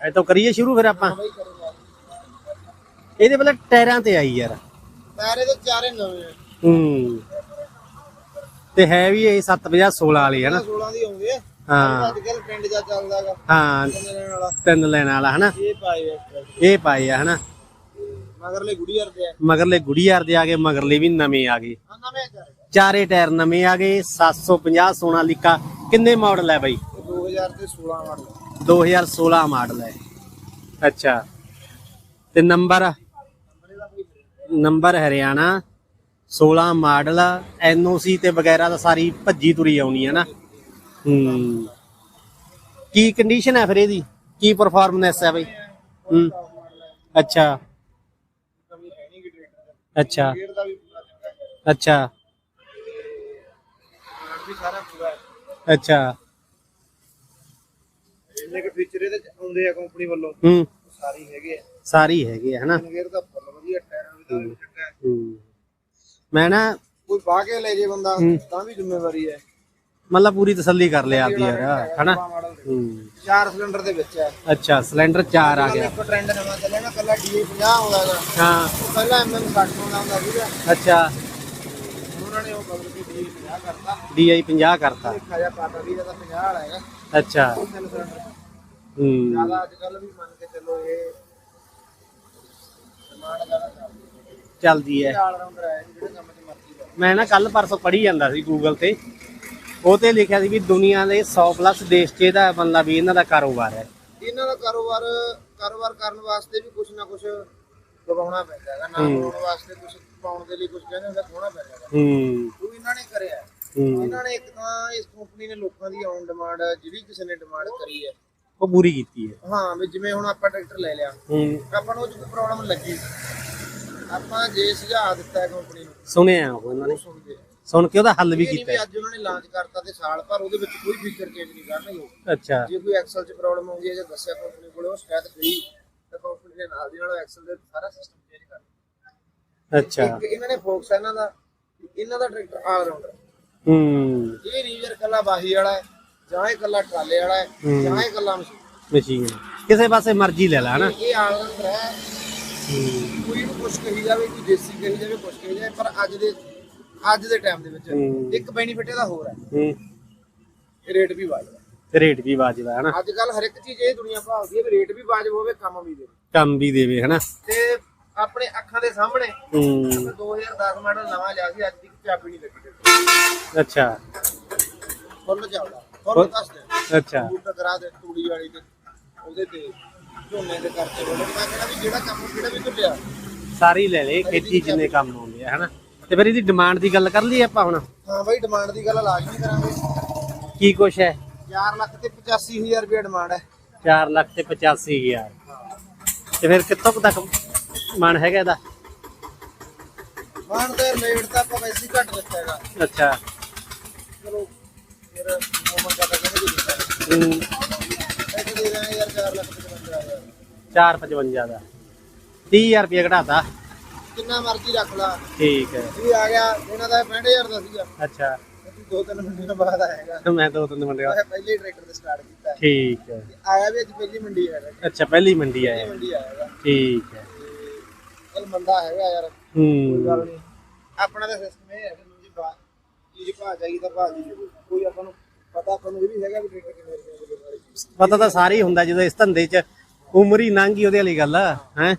ਇਹ ਤਾਂ ਕਰੀਏ ਸ਼ੁਰੂ ਫਿਰ ਆਪਾਂ। ਇਹਦੇ ਪਹਿਲਾਂ ਟਾਇਰਾਂ ਤੇ ਆਈ ਯਾਰ। ਪੈਰੇ ਦੇ ਚਾਰੇ ਨਵੇਂ ਆ। ਹੂੰ। ਤੇ ਹੈ ਵੀ ਇਹ 750 16 ਵਾਲੀ ਹੈ ਨਾ। 16 ਦੀ ਆਉਂਦੇ ਆ ਹਾਂ। ਅੱਜ ਕੱਲ ਪਿੰਡ ਜਾ ਚੱਲਦਾਗਾ ਹਾਂ। ਤਿੰਨ ਲੈਣ ਵਾਲਾ। ਹਨਾ? ਇਹ ਪਾਏ ਆ ਇਹ ਪਾਏ ਆ ਹਨਾ? ਮਗਰਲੇ ਗੁੜੀ ਹਰਦੇ ਆ। ਮਗਰਲੇ ਗੁੜੀਆਰ ਦੇ ਆ ਗਏ ਮਗਰਲੇ ਵੀ ਨਵੇਂ ਆ ਗਏ। ਨਵੇਂ ਚਾਰੇ। ਟਾਇਰ ਨਵੇਂ ਆ ਗਏ 750 ਸੋਨਾਲੀਕਾ ਕਿੰਨੇ ਮਾਡਲ ਹੈ ਬਾਈ? 2000 ਤੇ 16 ਮਾਡਲ। 2016 ਮਾਡਲ ਹੈ ਅੱਛਾ। ਤੇ number? Number Haryana 16 model NOC ਤੇ ਵਗੈਰਾ ਦਾ ਸਾਰੀ ਭੱਜੀ ਤੁਰੀ ਆਉਣੀ ਹੈ ਨਾ। ਹੂੰ। ਕੀ ਕੰਡੀਸ਼ਨ ਹੈ ਫਿਰ ਇਹਦੀ? ਕੀ ਪਰਫਾਰਮੈਂਸ ਹੈ ਬਈ? ਹੂੰ। ਅੱਛਾ। ਅੱਛਾ। ਅੱਛਾ। ਅੱਛਾ। ਇਹਦੇ ਚ ਆਉਂਦੇ ਆ ਕੰਪਨੀ ਵੱਲੋਂ। ਹੂੰ। ਉਹ ਸਾਰੇ ਹੀ ਹੈਗੇ ਆ। ਸਾਰੀ ਹੈਗੇ ਆ ਹਨਾ? ਗੇਅਰ ਦਾ ਫੁੱਲ ਵਧੀਆ ਟਾਇਰਾਂ ਵੀ ਦਾ ਵੀ ਚੰਗਾ ਹੈ। ਹੂੰ ਮੈਂ ਨਾ ਕੋਈ ਬਾਹ ਕੇ ਲੈ ਜੇ ਬੰਦਾ। ਤਾਂ ਵੀ ਜ਼ਿੰਮੇਵਾਰੀ ਹੈ। ਮਤਲਬ ਪੂਰੀ ਤਸੱਲੀ ਕਰ ਲਿਆ ਆਪਦੀ ਯਾਰ ਹਨਾ? ਮਾਡਲ ਦੇ ਹੂੰ। ਚਾਰ ਸਿਲੰਡਰ ਦੇ ਵਿੱਚ ਹੈ। ਅੱਛਾ ਸਿਲੰਡਰ 4 ਆ ਗਿਆ। ਇੱਕ ਟ੍ਰੈਂਡ ਨਵਾਂ ਚੱਲਿਆ ਨਾ ਕੱਲਾ ਡੀ 50 ਆਉਂਦਾ ਹੈਗਾ। ਹਾਂ। ਉਹ ਪਹਿਲਾਂ ਐਮਐਮ 60 ਆਉਂਦਾ ਹੁੰਦਾ ਸੀਗਾ। ਅੱਛਾ। ਉਹਨਾਂ ਨੇ ਉਹ ਬਦਲ ਕੇ ਡੀ 50 ਕਰਤਾ। DI 50 ਕਰਤਾ। ਇੱਕ ਹਜ਼ਾਰ ਪਾਟਾ ਵੀ ਇਹਦਾ 50 ਵਾਲਾ ਹੈਗਾ। ਅੱਛਾ। ਤਿੰਨ ਸਿਲੰਡਰ ਜ਼ਿਆਦਾ ਅੱਜ ਕੱਲ ਵੀ ਮੰਨ ਕੇ ਚੱਲੋ ਇਹ ਡਿਮਾਂਡ ਜ਼ਿਆਦਾ ਚੱਲਦੀ ਹੈ। ਚੱਲਦੀ ਹੈ। ਇਹ ਆਲ ਰਾਉਂਡਰ ਹੈ ਜਿਹੜੇ ਕੰਮ 'ਚ ਮਰਜ਼ੀ ਦਾ ਮੈਂ ਨਾ ਕੱਲ ਪਰਸੋਂ ਪੜ੍ਹੀ ਜਾਂਦਾ ਸੀ ਗੂਗਲ ਤੇ। ਉਹ ਤੇ ਲਿਖਿਆ ਸੀ ਵੀ ਦੁਨੀਆ ਦੇ 100 ਪਲੱਸ ਦੇਸ਼ 'ਚ ਇਹਦਾ ਮਤਲਬ ਵੀ ਇਹਨਾਂ ਦਾ ਕਾਰੋਬਾਰ ਹੈ। ਇਹਨਾਂ ਦਾ ਕਾਰੋਬਾਰ ਕਾਰੋਬਾਰ ਕਰਨ ਵਾਸਤੇ ਵੀ ਕੁਝ ਨਾ ਕੁਝ ਦਬਾਉਣਾ ਪੈਂਦਾ ਹੈਗਾ। ਨਾ ਹੂੰ। ਵਾਸਤੇ ਕੁਝ ਪਾਉਣ ਦੇ ਲਈ ਕੁਝ ਕਹਿੰਦੇ ਹੁੰਦਾ ਖੋਣਾ ਪੈਂਦਾ ਹੈਗਾ। ਹੂੰ। ਉਹ ਇਹਨਾਂ ਨੇ ਕਰਿਆ। ਹੈ। ਹੂੰ ਇਹਨਾਂ ਨੇ ਇੱਕ ਤਾਂ ਇਸ ਕੰਪਨੀ ਨੇ ਲੋਕਾਂ ਦੀ ਔਨ ਡਿਮਾਂਡ ਜਿਹੜੀ ਕਿਸੇ ਨੇ ਡਿਮਾਂਡ ਕਰੀ ਹੈ ਉਹ ਪੂਰੀ ਕੀਤੀ ਹੈ। ਹਾਂ ਵੀ ਜਿਵੇਂ ਹੁਣ ਆਪਾਂ ਟਰੈਕਟਰ ਲੈ ਲਿਆ। ਹੂੰ। ਆਪਾਂ ਨੂੰ ਉਹ 'ਚ ਕੋਈ ਪ੍ਰੋਬਲਮ ਲੱਗੀ ਆਪਾਂ ਜੇ ਸੁਝਾਅ ਦਿੱਤਾ ਹੈ ਕੰਪਨੀ ਨੂੰ। ਸੁਣਿਆ ਉਹ ਇਹਨਾਂ ਨੇ। ਸੁਣਦੇ ਆ ਸੁਣ ਕੇ ਉਹਦਾ ਹੱਲ ਵੀ ਇਹ ਨਹੀਂ ਕੀਤਾ ਵੀ ਅੱਜ ਉਹਨਾਂ ਨੇ ਲਾਂਚ ਕਰਤਾ ਤੇ ਸਾਲ ਭਰ ਉਹਦੇ ਵਿੱਚ ਕੋਈ ਫੀਚਰ ਚੇਂਜ ਨਹੀਂ ਕਰਨਗੇ ਉਹ। ਅੱਛਾ। ਜੇ ਕੋਈ ਐਕਸਲ 'ਚ ਪ੍ਰੋਬਲਮ ਆਉਂਦੀ ਹੈ ਜਾਂ ਦੱਸਿਆ ਕੰਪਨੀ ਕੋਲੇ ਉਹ ਸ਼ਿਕਾਇਤ ਗਈ ਤਾਂ ਕੰਪਨੀ ਦੇ ਨਾਲ ਦੀ ਨਾਲ ਐਕਸਲ ਦੇ ਸਾਰਾ ਸਿਸਟਮ ਚੇਂਜ ਕਰ ਅੱਛਾ। ਇੱਕ ਇਹਨਾਂ ਨੇ ਫੋਕਸ ਇਹਨਾਂ ਦਾ ਇਹਨਾਂ ਦਾ ਟਰੈਕਟਰ ਆਲ ਰਾਉਂਡਰ ਹੂੰ। ਇਹ ਨਹੀਂ ਯਾਰ ਕੱਲਾ ਬਾਹੀ ਵਾਲਾ ਹੈ। ਜਾਂ ਇਹ ਕੱਲਾ ਟਰਾਲੇ ਵਾਲਾ ਹੈ। ਜਾਂ ਇਹ ਕੱਲਾ ਮਸ਼ੀਨ। ਮਸ਼ੀਨ। ਕਿਸੇ ਪਾਸੇ ਮਰਜ਼ੀ ਲੈ ਲੈ ਹਨਾ? ਇਹ ਆਲ ਰਾਉਂਡਰ ਹੈ। ਹੂੰ। ਕੋਈ ਨੂੰ ਕੁਛ ਕਹੀ ਜਾਵੇ ਕੋਈ ਦੇਸੀ ਕਹੀ ਜਾਵੇ ਕੁਛ ਕਹੀ ਜਾਵੇ ਪਰ ਅੱਜ ਦੇ ਅੱਜ ਦੇ ਟਾਈਮ ਦੇ ਵਿੱਚ। ਇੱਕ ਬੈਨੀਫਿਟ ਇਹਦਾ ਹੋਰ ਹੈ। ਹੂੰ। ਇਹ ਰੇਟ ਵੀ ਵਾਜਬ ਹੈ। ਰੇਟ ਵੀ ਵਾਜਬ ਹੈ ਹਨਾ? ਅੱਜ ਕੱਲ ਹਰ ਇੱਕ ਚੀਜ਼ ਇਹ ਦੁਨੀਆ ਭਾਲਦੀ ਹੈ ਵੀ ਰੇਟ ਵੀ ਵਾਜਬ ਹੋਵੇ ਕੰਮ ਵੀ ਦੇ ਕੰਮ ਵੀ ਦੇਵੇ ਹਨਾ? ਤੇ ਆਪਣੇ ਅੱਖਾਂ ਦੇ ਸਾਹਮਣੇ ਹੂੰ। 2010 ਮਾਡਲ ਨਵਾਂ ਲਿਆ ਸੀ ਅੱਜ ਤੱਕ ਚਾਬੀ ਨਹੀਂ ਲੱਗੀ। ਅੱਛਾ। ਫੁੱਲ ਚੱਲਦਾ। ਫੁੱਲ ਦੱਸ ਦੇ ਅੱਛਾ। ਬੂਟ ਕਰਾ ਦੇ ਤੂੜੀ ਵਾਲੀ ਤੇ ਉਹਦੇ ਤੇ ਝੋਨੇ ਦੇ ਕਰਕੇ ਬੋਲੇ ਮੈਂ ਕਹਿੰਦਾ ਵੀ ਜਿਹੜਾ ਕੰਮ ਜਿਹੜਾ ਵੀ ਤੁਲਿਆ ਸਾਰੀ ਲੈ ਲੈ ਖੇਤੀ ਜਿੰਨੇ ਕੰਮ ਆਉਂਦੇ ਆ ਹਨਾ? ਤੇ ਫਿਰ ਇਹਦੀ ਡਿਮਾਂਡ ਦੀ ਗੱਲ ਕਰ ਲਈ ਆਪਾਂ ਹੁਣ? ਹਾਂ ਬਾਈ ਡਿਮਾਂਡ ਦੀ ਗੱਲ ਲਾਜ਼ਮੀ ਕਰਾਂਗੇ। ਕੀ ਕੁਛ ਹੈ? 4 ਲੱਖ ਤੇ 85000 ਰੁਪਏ ਡਿਮਾਂਡ ਹੈ। 4 ਲੱਖ ਤੇ 85000 ਤੇ ਫਿਰ ਕਿੱਥੋਂ ਕੁ ਤੱਕ ਮਨ ਹੈਗਾ ਇਹਦਾ? ਮਾਨ ਤੇ ਰੇਟ ਤਾਂ ਆਪਾਂ ਵੈਸੇ ਘੱਟ ਹੈਗਾ। ਅੱਛਾ। ਚਲੋ ਹੂੰ, ਇਹ ਦੇ। ਰਹੇ ਯਾਰ 4 ਲੱਖ ਤੇ 55000 455 ਦਾ 30000 ਰੁਪਏ ਘਟਾਤਾ। ਕਿੰਨਾ ਮਰਜ਼ੀ ਰੱਖ ਲਾ। ਠੀਕ ਹੈ। ਇਹ ਆ ਗਿਆ ਇਹਨਾਂ ਦਾ 65000 ਦਾ ਸੀਗਾ। ਅੱਛਾ। ਦੋ ਤਿੰਨ ਮਹੀਨੇ ਬਾਅਦ ਆਏਗਾ ਮੈਂ ਦੋ ਤਿੰਨ ਮਿੰਟ ਮੈਂ ਪਹਿਲੇ ਟਰੈਕਟਰ ਤੇ ਸਟਾਰਟ ਕੀਤਾ। ਹੈ। ਠੀਕ ਹੈ। ਆਇਆ ਵੀ ਅੱਜ ਪਹਿਲੀ ਮੰਡੀ ਹੈ ਪਹਿਲੀ ਅੱਛਾ ਪਹਿਲੀ ਮੰਡੀ ਆਇਆ। ਮੰਡੀ ਆਏਗਾ ਠੀਕ ਹੈ। ਚਲ ਮੰਦਾ ਹੈਗਾ ਯਾਰ। ਹੂੰ। ਆਪਣਾ ਤਾਂ ਸਿਸਟਮ ਇਹ ਹੈ ਕਿ ਜੀ ਚੀਜ਼ ਜੀ ਕੋਈ ਆਪਾਂ ਨੂੰ ਪਤਾ ਆਪਾਂ ਨੂੰ ਇਹ ਵੀ ਹੈਗਾ ਵੀ ਟਰੈਕਟਰ ਕਿੰਨੇ ਰੁਪਏ ਦੇ ਬਾਰੇ। ਚੀਜ਼ ਪਤਾ ਤਾਂ ਸਾਰੇ ਹੀ ਹੁੰਦਾ ਜਦੋਂ ਇਸ ਧੰਦੇ 'ਚ ਉਮਰ ਹੀ ਲੰਘ ਗਈ ਉਹਦੇ ਵਾਲੀ ਗੱਲ ਹੈ।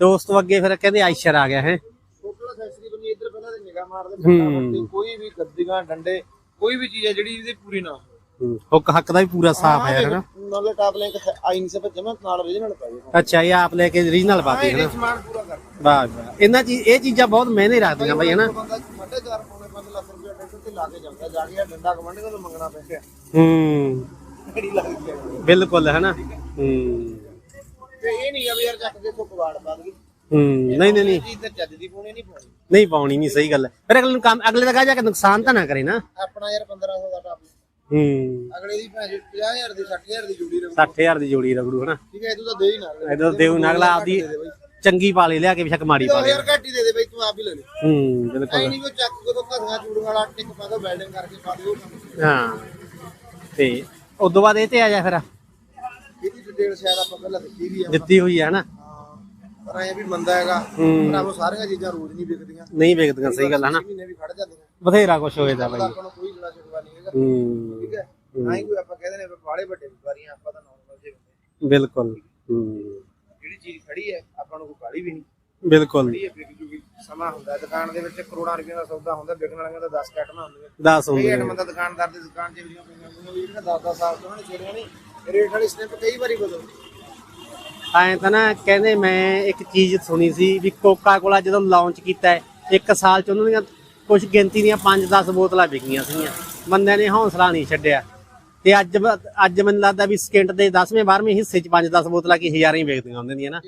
ਤੇ ਉਸ ਤੋਂ ਅੱਗੇ ਫਿਰ ਕਹਿੰਦੇ ਆਇਸ਼ਰ ਆ ਗਿਆ ਹੈ। ਟੋਟਲ ਅਸੈਸਰੀ ਬੰਨੀ ਇੱਧਰ ਪਹਿਲਾਂ ਤੇ ਨਿਗਾਹ ਮਾਰਦੇ ਕੋਈ ਵੀ ਗੱਦੀਆਂ ਡੰਡੇ ਕੋਈ ਵੀ ਚੀਜ਼ ਹੈ ਜਿਹੜੀ ਇਹਦੀ ਪੂਰੀ ਨਾ ਹੋਵੇ। ਹੁੱਕ ਹੱਕ ਦਾ ਵੀ ਪੂਰਾ ਸਾਫ਼ ਹੈ ਹਨਾ। ਨਾਲੇ ਟਾਪ ਲਿੰਕ ਆਈ ਨਹੀਂ ਸੇ ਭੱਜੇ ਮੈਂ ਨਾਲ ਰੀਜਨਲ ਪਾਈ ਅੱਛਾ ਇਹ ਆਪ ਲੈ ਕੇ ਰੀਜਨਲ ਹਾਂ ਬਾਤੀ ਇਹਨੇ ਹਨਾ। ਸਮਾਨ ਪੂਰਾ ਕਰਨਾ ਵਾਹ ਵਾਹ। ਇਹਨਾਂ ਚੀਜ਼ ਇਹ ਚੀਜ਼ਾਂ ਬਹੁਤ ਮਹਿੰਗੇ ਰੱਖਦੀਆਂ ਬਾਈ ਹਨਾ। ਬੰਦਾ ਸਾਢੇ ਚਾਰ ਪੌਣੇ 5 ਲੱਖ ਰੁਪਏ ਟਰੈਕਟਰ ਤੇ ਲਾ ਕੇ ਜਾਂਦਾ ਜਾ ਕੇ ਡੰਡਾ ਕਮੰਡ ਕੋਲ ਮੰਗਣਾ ਪੈਂਦਾ। ਹੂੰ। ਕਿਹੜੀ ਲੱਗਦੀ ਹੈ ਬਿਲਕੁਲ ਹਨਾ? ਹੂੰ। ਤੇ ਇਹ ਨਹੀਂ ਆ ਵੀ ਯਾਰ ਚੱਕ ਕੇ ਤੋਂ ਕਵਾੜ ਪਾ ਦਈਏ। ਹੂੰ ਨਹੀਂ ਨਹੀਂ ਨਹੀਂ। ਚੀਜ਼ ਤੇ ਚੱਜ ਦੀ ਪੂਣੀ ਨਹੀਂ ਪਾਉਣੀ। ਨਹੀਂ ਪਾਉਣੀ ਨਹੀਂ ਸਹੀ ਗੱਲ ਹੈ। ਫਿਰ ਅਗਲੇ ਨੂੰ ਕੰਮ ਅਗਲੇ ਦਾ ਕਹਾ ਜਾ ਕੇ ਨੁਕਸਾਨ ਤਾਂ ਨਾ ਕਰੇ ਨਾ। ਆਪਣਾ ਯਾਰ 1500 ਦਾ ਟਾਪ। ਹੂੰ। ਅਗਲੇ ਦੀ ਭਾਵੇਂ 50000 ਦੀ 60000 ਦੀ ਜੁੜੀ ਰਹੂ 60000 ਦੀ ਜੋੜੀ ਰਗੜੂ ਹਨਾ? ਠੀਕ ਹੈ ਇਹ ਤੂੰ ਤਾਂ ਦੇ ਹੀ ਨਾ। ਅਗਲੇ ਇਧਰ ਦੇਉ ਨਗਲਾ ਆਪਦੀ ਚੰਗੀ ਪਾ ਲੈ ਲਿਆ ਕੇ ਬਿਸ਼ਕ ਮਾੜੀ ਪਾ ਲੈ 2000 ਘੱਟ ਹੀ ਦੇ ਦੇ ਬਈ ਤੂੰ ਆਪ ਹੀ ਲੈ ਲੈ। ਹੂੰ ਐ ਬਿਲਕੁਲ ਨਹੀਂ ਕੋ ਚੱਕ ਕੋ ਤੋਂ ਘਰਾਂ ਚੂੜੀਆਂ ਵਾਲਾ ਟਿਕ ਪਾ ਦੋ ਵੈਲਡਿੰਗ ਕਰਕੇ ਪਾ ਦਿਓ। ਹਾਂ ਤੇ ਉਦੋਂ ਬਾਅਦ ਇਹ ਤੇ ਆ ਜਾ ਫਿਰ। ਇਹਦੀ ਡਿਟੇਲ ਸ਼ਾਇਦ ਆਪਾਂ ਪਹਿਲਾਂ ਦਿੱਤੀ ਵੀ ਆ। ਦਿੱਤੀ ਹੋਈ ਹੈ ਨਾ। ਹਾਂ, ਪਰ ਐ ਵੀ ਮੰਦਾ ਹੈਗਾ। ਹੂੰ। ਭਰਾਵੋ ਸਾਰੀਆਂ ਚੀਜ਼ਾਂ ਰੋਜ਼ ਨਹੀਂ ਵਿਕਦੀਆਂ। ਨਹੀਂ ਵੇਖਦੀਆਂ ਸਹੀ ਗੱਲ ਹੈ ਨਾ। ਮਹੀਨੇ ਵੀ ਖੜ ਜਾਂਦੀਆਂ। ਬਥੇਰਾ ਕੁਝ ਹੋਏਦਾ ਆਪਾਂ ਬਾਈ। ਨੂੰ ਕੋਈ ਜਿਹੜਾ ਸ਼ਿਕਵਾ ਨਹੀਂ ਹੈਗਾ। ਹੂੰ ਠੀਕ ਹੈ? ਹੀ। ਕੋਈ ਆਪਾਂ ਕਹਿੰਦੇ ਨੇ ਵੀ ਬਾਹਲੇ ਵੱਡੇ ਵਪਾਰੀਆਂ ਆਪਾਂ ਤਾਂ ਨਾਰਮਲ ਜਿਹੇ ਬਿਲਕੁਲ ਹੂੰ। ਚੀਜ਼ ਖੜੀ ਹੈ ਆਪਾਂ ਨੂੰ ਕੋਈ ਕਾਲੀ ਵੀ ਨਹੀਂ। ਬਿਲਕੁਲ। ਖੜੀ ਹੈ ਵਿਕ ਜੂਗੀ ਸਮਾਂ ਹੁੰਦਾ। ਦੁਕਾਨ ਦੇ ਵਿੱਚ ਕਰੋੜਾਂ ਰੁਪਏ ਦਾ ਸੌਦਾ ਹੁੰਦਾ ਵਿਕਣ ਵਾਲਿਆਂ ਦਾ 10 ਕੈਟਮਾਂ ਹੁੰਦੀਆਂ ਦੱਸ ਕਈ ਹੁੰਦੇ ਐਟਮਾਂ ਦਾ ਦੁਕਾਨਦਾਰ ਦੀ ਦੁਕਾਨ ਤੇ ਜਿਹੜੀਆਂ ਪਈਆਂ ਹੁੰਦੀਆਂ ਵੀ ਜਿਹੜਾ 10 10 ਸਾਲ ਤੋਂ ਉਹਨਾਂ ਨੇ ਛੇੜੀਆਂ ਨਹੀਂ। ਰੇਟ ਵਾਲੀ ਸਨੈਪ ਕਈ ਵਾਰੀ ਬਦਲਦੀ। ਐਂ ਤਾਂ ਨਾ ਕਹਿੰਦੇ ਮੈਂ ਇੱਕ ਚੀਜ਼ ਸੁਣੀ ਸੀ ਵੀ ਕੋਕਾ ਕੋਲਾ ਜਦੋਂ ਲਾਂਚ ਕੀਤਾ ਹੈ ਇੱਕ ਸਾਲ ਚ ਉਹਨਾਂ ਦੀਆਂ ਕੁਝ ਗਿਣਤੀ ਦੀਆਂ 5-10 ਬੋਤਲਾਂ ਵਿਕੀਆਂ ਸੀਗੀਆਂ। ਬੰਦਿਆਂ ਨੇ ਹੌਸਲਾ ਨਹੀਂ ਛੱਡਿਆ। ਤੇ ਅੱਜ ਅੱਜ ਮੈਨੂੰ ਲੱਗਦਾ ਵੀ ਸਕਿੰਟ ਦੇ 10ਵੇਂ 12ਵੇਂ ਹਿੱਸੇ ਚ 5-10 ਬੋਤਲਾਂ ਕੀ ਹਜ਼ਾਰਾਂ ਹੀ ਵਿਕਦੀਆਂ ਹੁੰਦੀਆਂ ਦੀਆਂ ਨਾ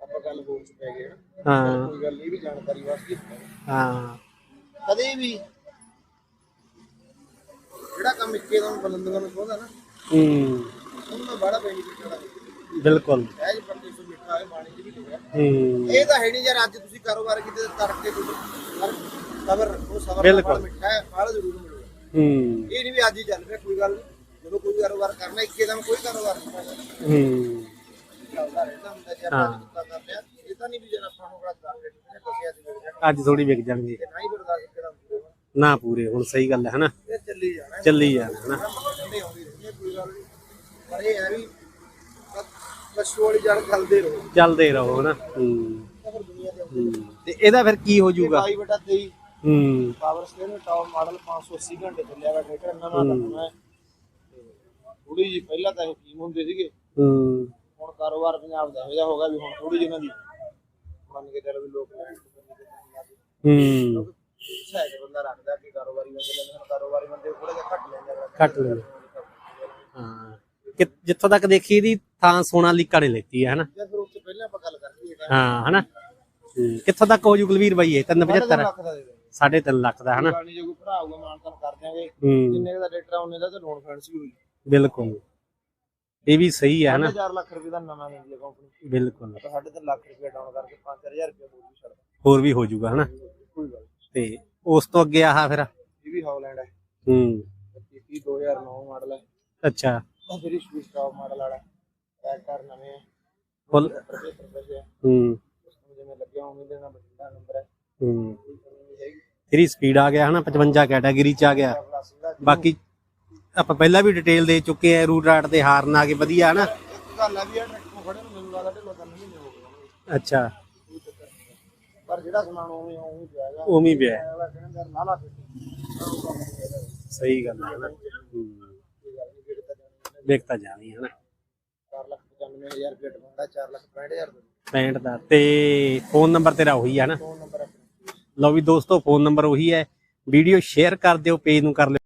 ਆਪਾਂ ਗੱਲ ਹੋਰ ਚ ਪੈ ਗਏ ਨਾ ਹਾਂ। ਕੋਈ ਗੱਲ ਨਹੀਂ ਵੀ ਜਾਣਕਾਰੀ ਵਾਸਤੇ ਹਾਂ ਕਦੇ ਵੀ ਜਿਹੜਾ ਕੰਮ ਇੱਕੇ ਦਮ ਬੁਲੰਦੀਆਂ ਨੂੰ ਖੋਦਾ ਨਾ ਹੂੰ। ਉਹਨੂੰ ਬੜਾ ਬੈਨੀਫਿਟ ਬਿਲਕੁਲ। ਸਹਿਜ ਪਰਦੇ ਤੋਂ ਮਿੱਠਾ ਹੈ ਬਾਣੀ ਚ ਵੀ ਹੂੰ। ਇਹ ਤਾਂ ਹੈ ਨਹੀਂ ਯਾਰ ਅੱਜ ਤੁਸੀਂ ਕਾਰੋਬਾਰ ਕੀਤੇ ਤੜਕੇ ਤੁਸੀਂ ਸਬਰ ਉਹ ਸਬਰ ਦਾ ਬਿਲਕੁਲ। ਮਿੱਠਾ ਹੈ ਫਲ ਜ਼ਰੂਰ ਹੂੰ। ਇਹ ਨਹੀਂ ਵੀ ਅੱਜ ਹੀ ਚੱਲ ਪਿਆ ਕੋਈ ਗੱਲ ਨਹੀਂ। ਜਦੋਂ ਕੋਈ ਕਾਰੋਬਾਰ ਕਰਨਾ ਇੱਕੇ ਦਮ ਕੋਈ ਕਾਰੋਬਾਰ ਨਹੀਂ ਕਰਨਾ ਹੂੰ। ਚੱਲਦਾ ਰਹਿੰਦਾ ਹੁੰਦਾ ਜੇ ਆਪਾਂ ਅੱਜ ਕੀਤਾ ਕਰ ਲਿਆ ਇਹ ਤਾਂ ਨਹੀਂ ਵੀ ਜਦ ਆਪਾਂ ਨੂੰ ਰਾਤ ਦਾਂਗੇ ਠੀਕ ਹੈ ਤੁਸੀਂ ਅੱਜ ਮਿਲ ਜਾਣਾ ਅੱਜ ਥੋੜੀ ਵਿਕ ਜਾਣਗੇ ਤੇ ਨਹੀਂ। ਨਾ ਪੂਰੇ ਹੁਣ। ਸਹੀ ਗੱਲ ਹੈ ਹਨਾ? ਇਹ ਚੱਲੀ ਜਾਣਾ। ਚੱਲੀ ਜਾਣਾ ਹਨਾ? ਠੰਡੇ ਆਉਂਦੀ ਰਹਿੰਦੀ ਹੈ, ਕੋਈ ਗੱਲ ਨਹੀਂ। ਪਰ ਇਹ ਹੈ ਵੀ ਪਸ਼ੂ ਵਾਲੀ ਜੜ ਚੱਲਦੇ ਰਹੋ। ਚੱਲਦੇ ਰਹੋ ਹਨਾ? ਹੂੰ। ਤਾਂ ਫਿਰ ਦੁਨੀਆ ਦੇ ਹੂੰ। ਤੇ ਇਹਦਾ ਫਿਰ ਕੀ ਹੋ ਜਾਊਗਾ? 22 ਬਟਾ 23 ਹੂੰ। ਪਾਵਰ ਸਟੇਸ਼ਨ ਟਾਪ ਮਾਡਲ 580 ਘੰਟੇ ਚੱਲਿਆ ਵਾ ਟਰੈਕਟਰ ਨਵਾਂ ਲੱਗਣਾ ਹੈ। ਥੋੜੀ ਜੀ ਪਹਿਲਾਂ ਤਾਂ ਇਹ ਟੀਮ ਹੁੰਦੇ ਸੀਗੇ। ਹੂੰ। ਹੁਣ ਕਾਰੋਬਾਰ ਪੰਜਾਬ ਦਾ ਇਹੋ ਜਿਹਾ ਹੋ ਗਿਆ ਵੀ ਹੁਣ ਥੋੜੀ ਜਿਹੀ ਇਹਨਾਂ ਦੀ ਮੰਨ ਕੇ ਚੱਲ ਵੀ ਲੋਕ ਹੂੰ। ਕਿ ਬੰਦਾ ਰੱਖਦਾ ਕਿ ਕਾਰੋਬਾਰੀ ਬੰਦੇ ਲੈਂਦੇ ਹਨ ਕਾਰੋਬਾਰੀ ਬੰਦੇ ਥੋੜਾ ਜਿਹਾ ਘੱਟ ਲੈਂਦੇ ਘੱਟ ਲੈਂਦੇ। ਹਾਂ। ਕਿ ਜਿੱਥੋਂ ਤੱਕ ਦੇਖੀ ਇਹਦੀ ਥਾਂ ਸੋਨਾ ਲੀਕਾ ਨੇ ਲੈਤੀ ਹੈ ਹਨਾ? ਜੇ ਫਿਰ ਤੋਂ ਪਹਿਲਾਂ ਆਪਾਂ ਗੱਲ ਕਰਦੇ ਹਾਂ ਹਾਂ ਹਨਾ? ਹੂੰ। ਕਿੱਥੋਂ ਤੱਕ ਹੋ ਜੂ ਕੁਲਵੀਰ ਬਾਈ ਇਹ? 375 ਲੱਖ ਦਾ ਦੇ ਦੇ। ਸਾਢੇ ਤਿੰਨ ਲੱਖ ਦਾ ਹਨਾ? ਗੱਲ ਨਹੀਂ ਜੇ ਕੋਈ ਭਰਾ ਆਊਗਾ ਮਾਨਤਨ ਕਰ ਦਿਆਂਗੇ। ਹੂੰ। ਜਿੰਨੇ ਕੁ ਦਾ ਡਾਟਾ ਉਹਨੇ ਦਾ ਤੇ ਲੋਨ ਫੈਂਸ ਵੀ ਹੋਈ। ਬਿਲਕੁਲ। ਇਹ ਵੀ ਸਹੀ ਹੈ ਹਨਾ? 4 ਲੱਖ ਰੁਪਏ ਦਾ ਨਵਾਂ ਦਿੰਦੀ ਹੈ ਕੰਪਨੀ ਬਿਲਕੁਲ। ਤਾਂ ਸਾਢੇ ਤਿੰਨ ਲੱਖ ਰੁਪਏ ਡਾਊਨ ਕਰਕੇ 5000 ਰੁਪਏ ਹੋਰ ਵੀ ਛੱਡ ਹੋਰ ਵੀ ਹੋ ਜਾਊਗਾ ਹਨਾ? ਕੋਈ ਗੱਲ ਨੀ। ਤੇ ਉਸ ਤੋਂ ਅੱਗੇ ਆਹ ਫਿਰ? ਇਹ ਵੀ ਹੌਲੈਂਡ ਹੈ। ਹੂੰ। 25 2009 ਮਾਡਲ ਹੈ। ਅੱਛਾ। ਉਹ ਫਿਰ ਸਪੀਡ ਸਟਾਪ ਮਾਡਲ ਵਾਲਾ ਟਰੈਕਟਰ ਨਵੇਂ ਹੈ। ਫੁੱਲ। 75 ਪੈਸੇ ਹੈ ਹੂੰ। ਉਸ ਨੂੰ ਜਿਵੇਂ ਲੱਗਿਆ ਉਵੇਂ ਦੇਣਾ ਬਠਿੰਡਾ ਨੰਬਰ ਹੈ। ਹੂੰ। ਕੋਈ ਸਪੀਡ ਆ ਗਿਆ ਹਨਾ 55 ਕੈਟਾਗਰੀ ਚ ਆ ਗਿਆ। ਬਾਕੀ ਆਪਾਂ ਪਹਿਲਾਂ ਵੀ ਡਿਟੇਲ ਦੇ ਚੁੱਕੇ ਆ ਰੂਟ ਰਾਟ ਦੇ ਹਾਰਨ ਆ ਕੇ ਵਧੀਆ ਹਨਾ। ਗੱਲ ਹੈ ਵੀ ਇਹ ਟਰੈਕਟਰ ਖੜੇ ਨੂੰ ਮੈਨੂੰ ਲੱਗਦਾ ਢਿੱਲੋਂ ਤਿੰਨ ਮਹੀਨੇ ਹੋ ਗਏ ਅੱਛਾ। ਪਰ ਜਿਹੜਾ ਸਮਾਨ ਉਵੇਂ ਉਵੇਂ ਪਿਆਗਾ ਉਵੇਂ ਪਿਆ। ਸਹੀ ਗੱਲ ਹੈ ਹਨਾ ਹੂੰ ਕੋਈ ਗੱਲ ਨਹੀਂ 4 ਲੱਖ 95000 ਰੁਪਏ ਡਿਮਾਂਡ 4 ਲੱਖ 65000 65 ਦਾ ਤੇ ਫੋਨ ਨੰਬਰ ਤੇਰਾ ਉਹੀ ਹੈ ਨਾ। ਫੋਨ ਨੰਬਰ ਲਓ ਵੀ ਦੋਸਤੋ, ਫੋਨ ਨੰਬਰ ਉਹੀ ਹੈ। ਵੀਡੀਓ ਸ਼ੇਅਰ ਕਰ ਦਿਓ ਪੇਜ ਨੂੰ ਕਰ ਲਿਓ।